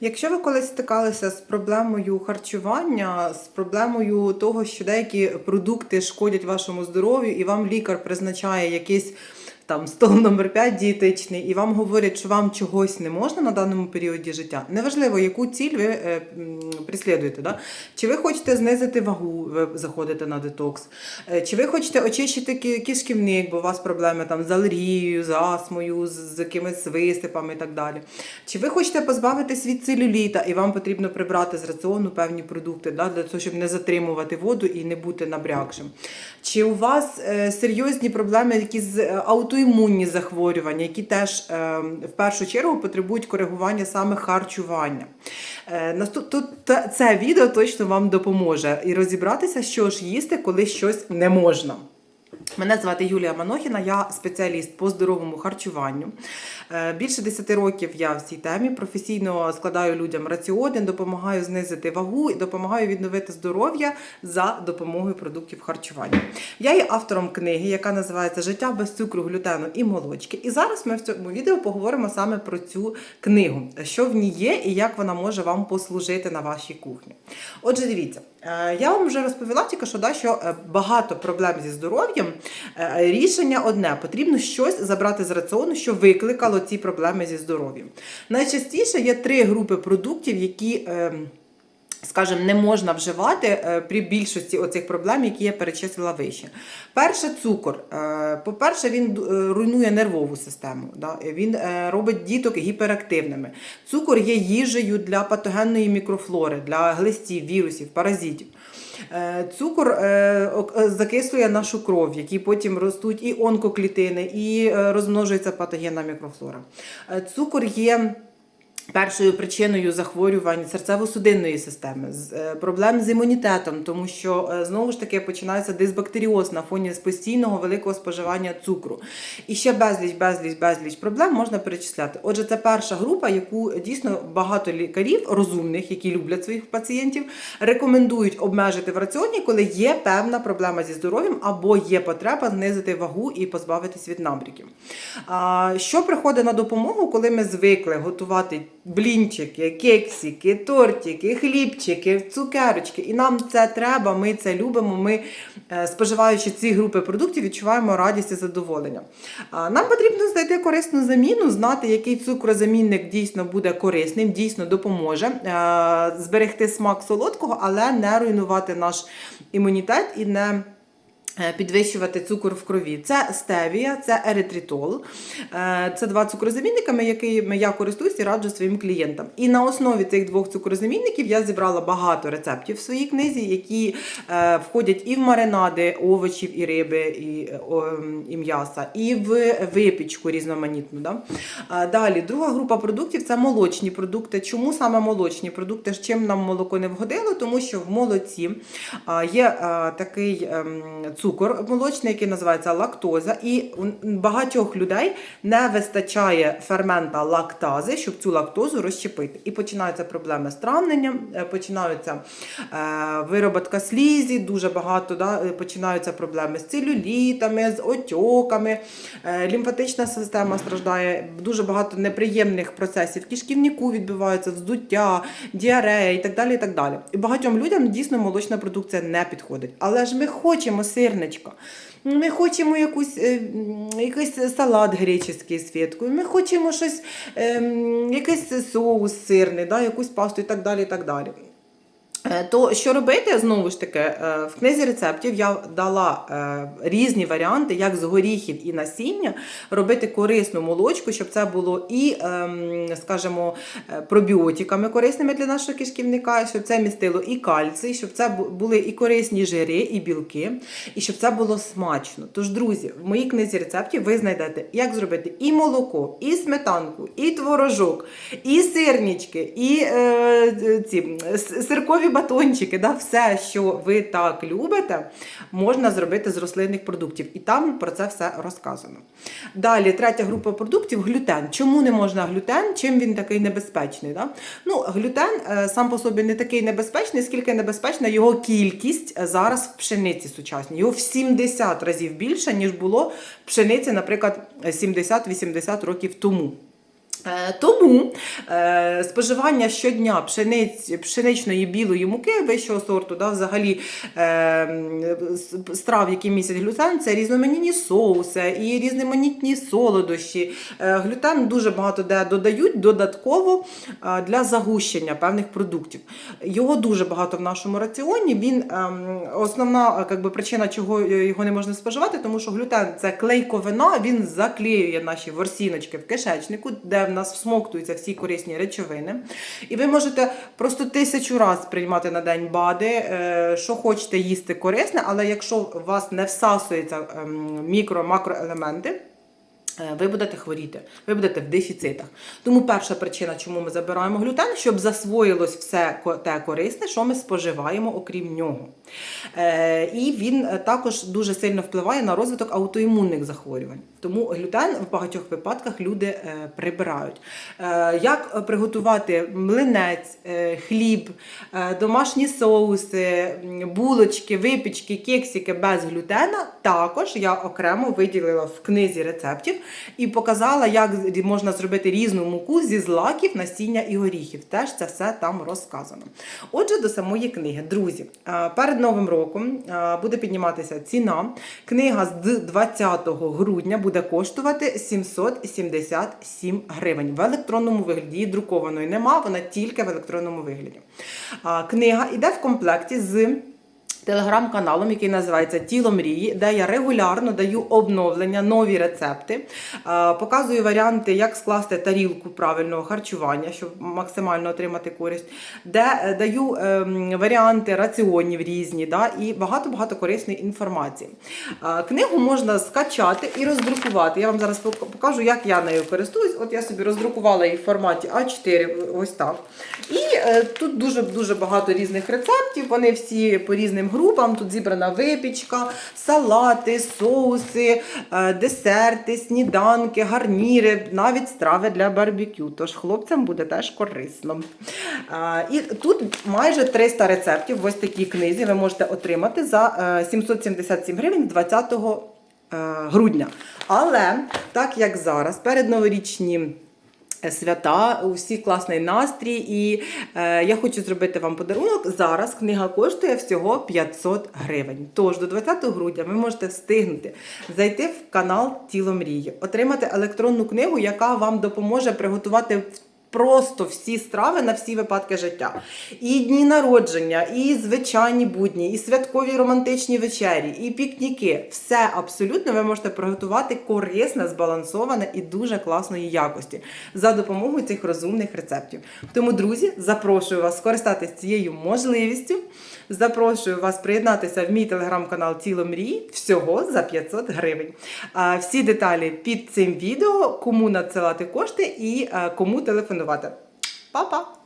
Якщо ви колись стикалися з проблемою харчування, з проблемою того, що деякі продукти шкодять вашому здоров'ю, і вам лікар призначає якийсь там стол номер 5 дієтичний, і вам говорять, що вам чогось не можна на даному періоді життя, неважливо, яку ціль ви е, прислідуєте. Да? Чи ви хочете знизити вагу, ви заходите на детокс, Е, чи ви хочете очищити кишківник, бо у вас проблеми там з алергією, з астмою, з, з якимись висипами і так далі. Чи ви хочете позбавитись від целюліта, і вам потрібно прибрати з раціону певні продукти да, для того, щоб не затримувати воду і не бути набрякшим? Чи у вас е, серйозні проблеми, якісь з- е, аутоімунні захворювання, які теж е, в першу чергу потребують коригування саме харчування? Е, тут це відео точно вам допоможе і розібратися, що ж їсти, коли щось не можна. Мене звати Юлія Манохіна, я спеціаліст по здоровому харчуванню. Е, Більше 10 років я в цій темі професійно складаю людям раціони, допомагаю знизити вагу і допомагаю відновити здоров'я за допомогою продуктів харчування. Я є автором книги, яка називається Життя без цукру, глютену і молочки. І зараз ми в цьому відео поговоримо саме про цю книгу, що в ній є і як вона може вам послужити на вашій кухні. Отже, дивіться, е, я вам вже розповіла тільки що, да, що е, багато проблем зі здоров'ям. Рішення одне: потрібно щось забрати з раціону, що викликало ці проблеми зі здоров'ям. Найчастіше є три групи продуктів, які. Скажімо, не можна вживати е, при більшості оцих проблем, які я перечислила вище. Перше цукор. Е, По-перше, він е, руйнує нервову систему. Він робить діток гіперактивними. Цукор є їжею для патогенної мікрофлори, для глистів, вірусів, паразитів. Цукор закислює нашу кров, в якій потім ростуть і онкоклітини, і розмножується патогенна мікрофлора. Цукор є. Першою причиною захворювань серцево-судинної системи, е, проблем з імунітетом, тому що е, знову ж таки починається дисбактеріоз на фоні постійного великого споживання цукру. І ще безліч, безліч, безліч проблем можна перечисляти. Отже, це перша група, яку дійсно багато лікарів розумних, які люблять своїх пацієнтів, рекомендують обмежити в раціоні, коли є певна проблема зі здоров'ям або є потреба знизити вагу і позбавитись від набріків. Що приходить на допомогу, коли ми звикли готувати блінчики, кексики, тортики, хлібчики, цукерочки, і нам це треба, ми це любимо. Ми, е, споживаючи ці групи продуктів, відчуваємо радість і задоволення. Нам потрібно знайти корисну заміну, знати, який цукрозамінник дійсно буде корисним, дійсно допоможе е, зберегти смак солодкого, але не руйнувати наш імунітет і не. Е, Підвищувати цукор в крові. Це стевія, це еритритол. Е, Це два цукрозамінники, якими я користуюсь і раджу своїм клієнтам. І на основі цих двох цукрозамінників я зібрала багато рецептів в своїй книзі, які е, входять і в маринади овочів і риби, і, і м'яса, і в випічку різноманітну. Да? Далі, друга група продуктів це молочні продукти. Чому саме молочні продукти? Чим нам молоко не вгодило? Тому що в молоці є такий ем, цукор молочний, який називається лактоза, і у багатьох людей не вистачає фермента лактази, щоб цю лактозу розщепити. І починаються проблеми з травленням, е, починаються е, вироботка слізі, дуже багато да, е, починаються проблеми з целюлітами, з отьоками. Лімфатична система страждає, дуже багато неприємних процесів. Кишківнику відбуваються вздуття, діарея і так далі. І так далі. І багатьом людям дійсно молочна продукція не підходить. Але ж ми хочемо сирничка. Ми хочемо якусь, е, якийсь салат греческий з ми хочемо щось, ем, якийсь соус сирний, да, якусь пасту і так далі. І так далі. Е, То що робити знову ж таки, е, в книзі рецептів я дала е, різні варіанти, як з горіхів і насіння робити корисну молочку, щоб це було і, ем, скажімо, пробіотиками корисними для нашого кишківника, щоб це містило і кальцій, щоб це були і корисні жири, і білки, і щоб це було смачно. Тож, друзі, в моїй книзі рецептів ви знайдете, як зробити і молоко, і сметанку, і творожок, і сирнички, і е, ці сиркові батончики, да, все, що ви так любите, можна зробити з рослинних продуктів. І там про це все розказано. Далі, третя група продуктів глютен. Чому не можна глютен? Чим він такий небезпечний? Да? Ну, глютен е, сам по собі не такий небезпечний, скільки небезпечна його кількість зараз в пшениці сучасній. Його в 70 разів більше, ніж було пшениці, наприклад, 70-80 років тому. Е, Тому е, споживання щодня пшениць, пшеничної білої муки вищого сорту, да, взагалі е, страв, які містять глютен, це різноманітні соуси і різноманітні солодощі. Е, глютен дуже багато де додають додатково е, для загущення певних продуктів. Його дуже багато в нашому раціоні. Він ем, основна е, би, причина, чого його не можна споживати, тому що глютен це клейковина, він заклеює наші ворсіночки в кишечнику, де в нас всмоктуються всі корисні речовини. І ви можете просто тисячу раз приймати на день БАДи, е, що хочете їсти корисне, але якщо у вас не всасуються ем, мікро-макроелементи, е, ви будете хворіти, ви будете в дефіцитах. Тому перша причина, чому ми забираємо глютен, щоб засвоїлось все те корисне, що ми споживаємо, окрім нього. Е, і він також дуже сильно впливає на розвиток аутоімунних захворювань. Тому глютен в багатьох випадках люди е, прибирають. Е, як приготувати млинець, е, хліб, домашні соуси, булочки, випічки, кексики без глютена, також я окремо виділила в книзі рецептів і показала, як можна зробити різну муку зі злаків, насіння і горіхів. Теж це все там розказано. Отже, до самої книги. Друзі, перед Новим роком буде підніматися ціна. Книга з 20 грудня буде коштувати 777 гривень в електронному вигляді. Її друкованої нема, вона тільки в електронному вигляді. Книга йде в комплекті з телеграм-каналом, який називається Тіло мрії, де я регулярно даю обновлення, нові рецепти, е, показую варіанти, як скласти тарілку правильного харчування, щоб максимально отримати користь, де е, даю ем, варіанти раціонів різні, да, і багато-багато корисної інформації. Е, Книгу можна скачати і роздрукувати. Я вам зараз покажу, як я нею користуюсь. От я собі роздрукувала її в форматі А4, ось так. І тут дуже дуже багато різних рецептів. Вони всі по різним групам. Тут зібрана випічка, салати, соуси, е, десерти, сніданки, гарніри, навіть страви для барбекю. Тож хлопцям буде теж корисно. Е, І тут майже 300 рецептів ось такій книзі ви можете отримати за е, 777 гривень 20 е, грудня. Але так як зараз, перед новорічні свята, у всіх класний настрій, і е, я хочу зробити вам подарунок. Зараз книга коштує всього 500 гривень. Тож до 20 грудня ви можете встигнути зайти в канал Тіло мрії, отримати електронну книгу, яка вам допоможе приготувати в- Просто всі страви на всі випадки життя. І дні народження, і звичайні будні, і святкові романтичні вечері, і пікніки. Все абсолютно ви можете приготувати корисне, збалансоване і дуже класної якості за допомогою цих розумних рецептів. Тому, друзі, запрошую вас скористатися цією можливістю. Запрошую вас приєднатися в мій телеграм-канал Тіло мрій всього за 500 гривень. Всі деталі під цим відео, кому надсилати кошти і кому телефонувати. Па-па!